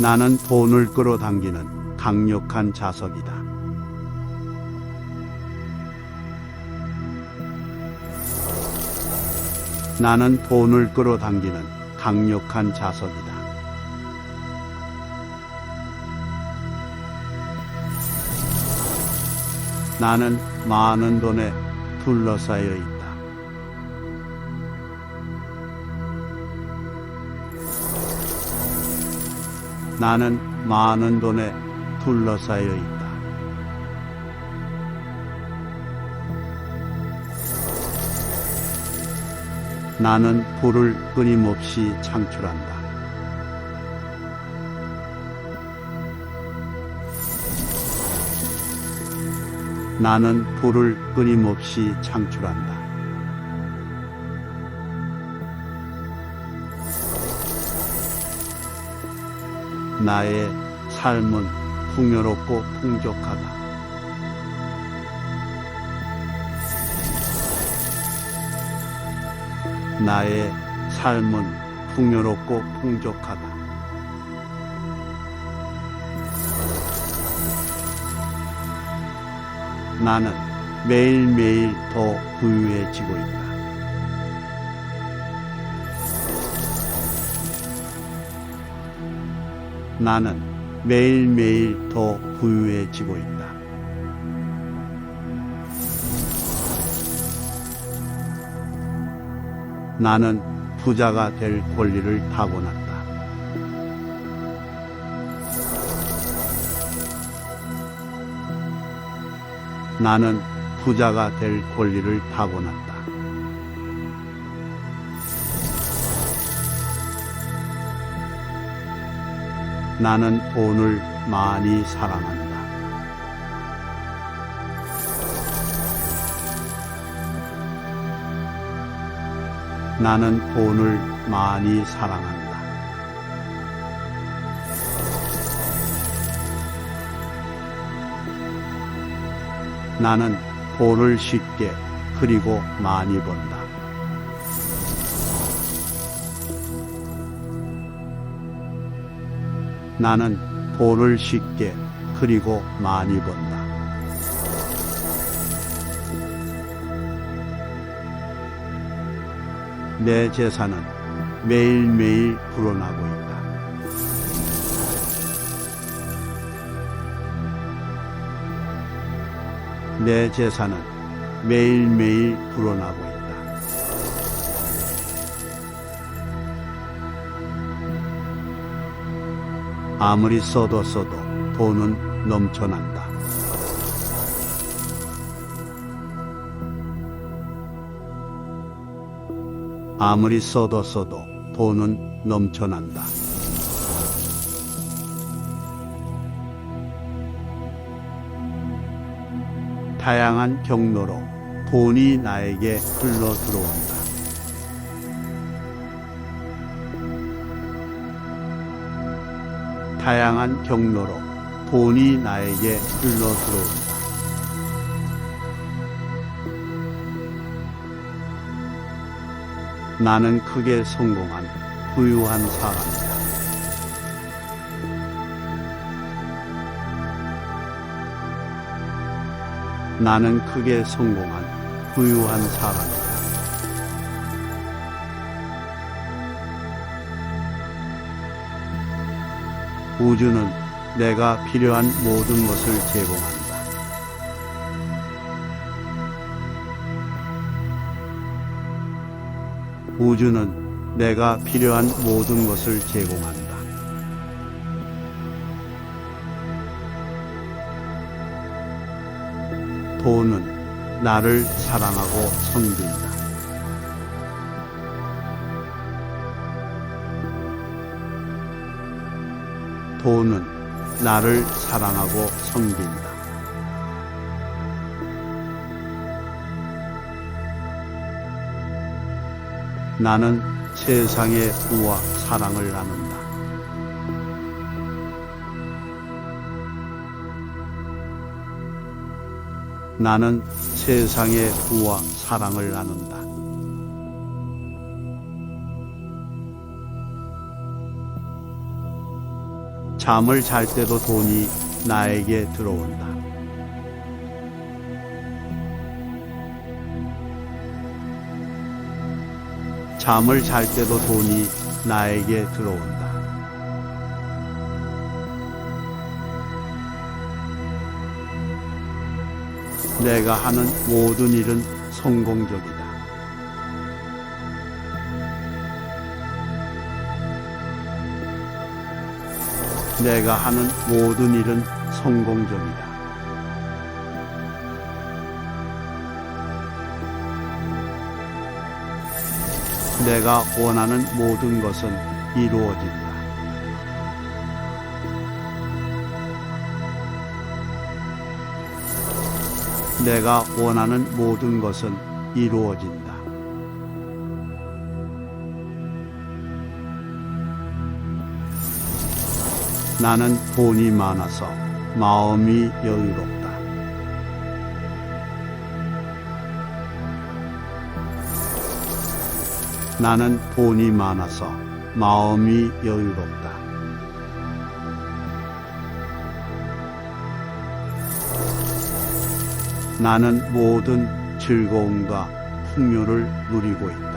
나는 돈을 끌어당기는 강력한 자석이다. 나는 돈을 끌어당기는 강력한 자석이다. 나는 많은 돈에 둘러싸여 있다. 나는 많은 돈에 둘러싸여 있다. 나는 불을 끊임없이 창출한다. 나는 불을 끊임없이 창출한다. 나의 삶은 풍요롭고 풍족하다. 나의 삶은 풍요롭고 풍족하다. 나는 매일매일 더 부유해지고 있다. 나는 매일매일 더 부유해지고 있다. 나는 부자가 될 권리를 타고났다. 나는 부자가 될 권리를 타고났다. 나는 돈을 많이 사랑한다. 나는 돈을 많이 사랑한다. 나는 돈을 쉽게 그리고 많이 번다. 나는 돈을 쉽게 그리고 많이 번다. 내 재산은 매일매일 불어나고 있다. 내 재산은 매일매일 불어나고 있다. 아무리 써도 써도 돈은 넘쳐난다. 아무리 써도 써도 돈은 넘쳐난다. 다양한 경로로 돈이 나에게 흘러 들어온다. 다양한 경로로 돈이 나에게 흘러 들어온다. 나는 크게 성공한 부유한 사람이다. 나는 크게 성공한 부유한 사람이다. 우주는 내가 필요한 모든 것을 제공한다. 우주는 내가 필요한 모든 것을 제공한다. 돈은 나를 사랑하고 섬긴다. 돈은 나를 사랑하고 섬긴다. 나는 세상의 부와 사랑을 나눈다. 나는 세상의 부와 사랑을 나눈다. 잠을 잘 때도 돈이 나에게 들어온다. 잠을 잘 때도 돈이 나에게 들어온다. 내가 하는 모든 일은 성공적이다. 내가 하는 모든 일은 성공적이다. 내가 원하는 모든 것은 이루어진다. 내가 원하는 모든 것은 이루어진다. 나는 돈이 많아서 마음이 여유롭다. 나는 돈이 많아서 마음이 여유롭다. 나는 모든 즐거움과 풍요를 누리고 있다.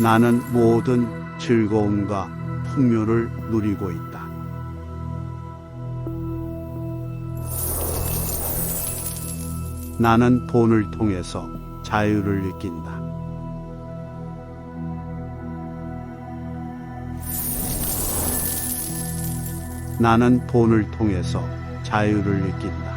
나는 모든 즐거움과 풍요를 누리고 있다. 나는 돈을 통해서 자유를 느낀다. 나는 돈을 통해서 자유를 느낀다.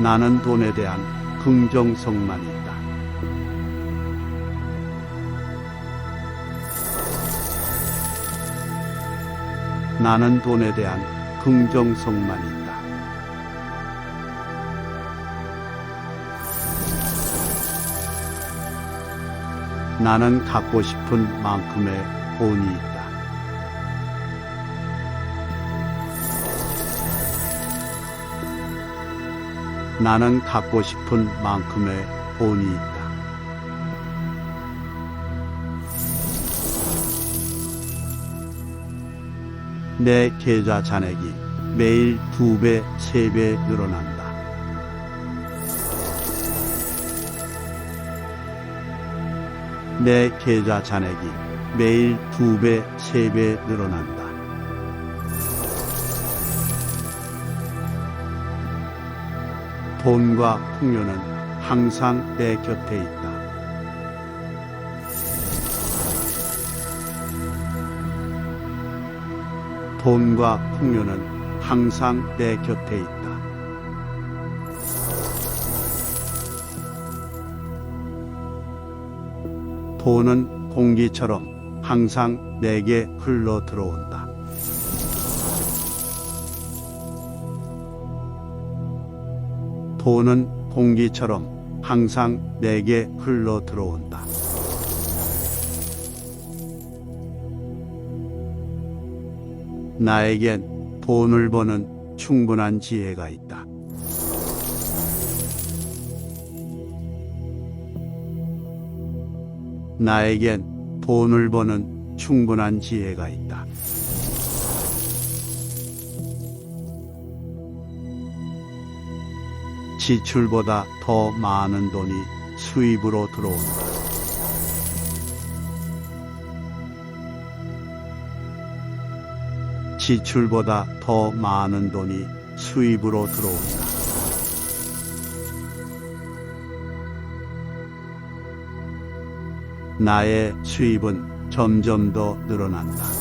나는 돈에 대한 긍정성만 있다. 나는 돈에 대한 긍정성만 있다. 나는 갖고 싶은 만큼의 돈이 있다. 나는 갖고 싶은 만큼의 돈이 있다. 내 계좌 잔액이 매일 두 배, 세 배 늘어난다. 내 계좌 잔액이 매일 두 배, 세 배 늘어난다. 돈과 풍요는 항상 내 곁에 있다. 돈과 풍요는 항상 내 곁에 있다. 돈은 공기처럼 항상 내게 흘러 들어온다. 돈은 공기처럼 항상 내게 흘러 들어온다. 나에겐 돈을 버는 충분한 지혜가 있다. 나에겐 돈을 버는 충분한 지혜가 있다. 지출보다 더 많은 돈이 수입으로 들어온다. 지출보다 더 많은 돈이 수입으로 들어온다. 나의 수입은 점점 더 늘어난다.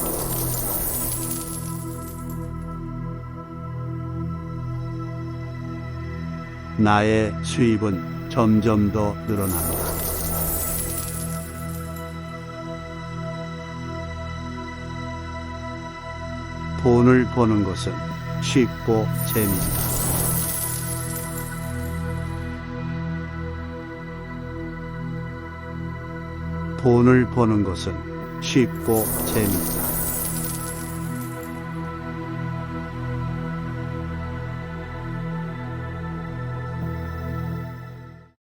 나의 수입은 점점 더 늘어난다. 돈을 버는 것은 쉽고 재미있다. 돈을 버는 것은 쉽고 재미있다.